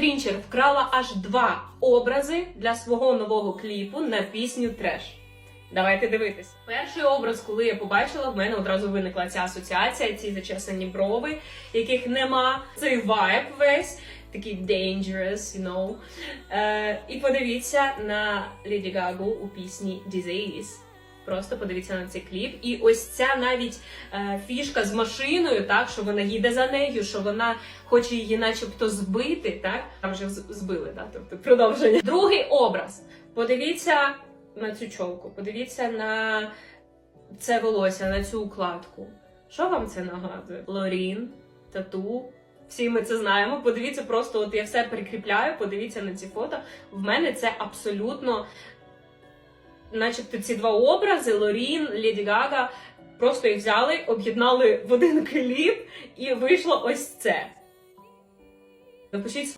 Трінчер вкрала аж два образи для свого нового кліпу на пісню Треш. Давайте дивитись. Перший образ, коли я побачила, в мене одразу виникла ця асоціація, ці зачесані брови, яких нема. Цей вайб весь такий dangerous, you know. Е, і подивіться на Леді Гагу у пісні Disease. Просто подивіться на цей кліп. І ось ця навіть е, фішка з машиною, так що вона їде за нею, що вона хоче її, начебто, збити, так там вже збили, так? тобто продовження. Другий образ. Подивіться на цю чолку, подивіться на це волосся, на цю укладку. Що вам це нагадує? Лорін, тату. Всі ми це знаємо. Подивіться, просто от я все прикріпляю, подивіться на ці фото. В мене це абсолютно, начебто, ці два образи: Лорін, Леді Гага. Просто їх взяли, об'єднали в один кліп, і вийшло ось це. Напишіть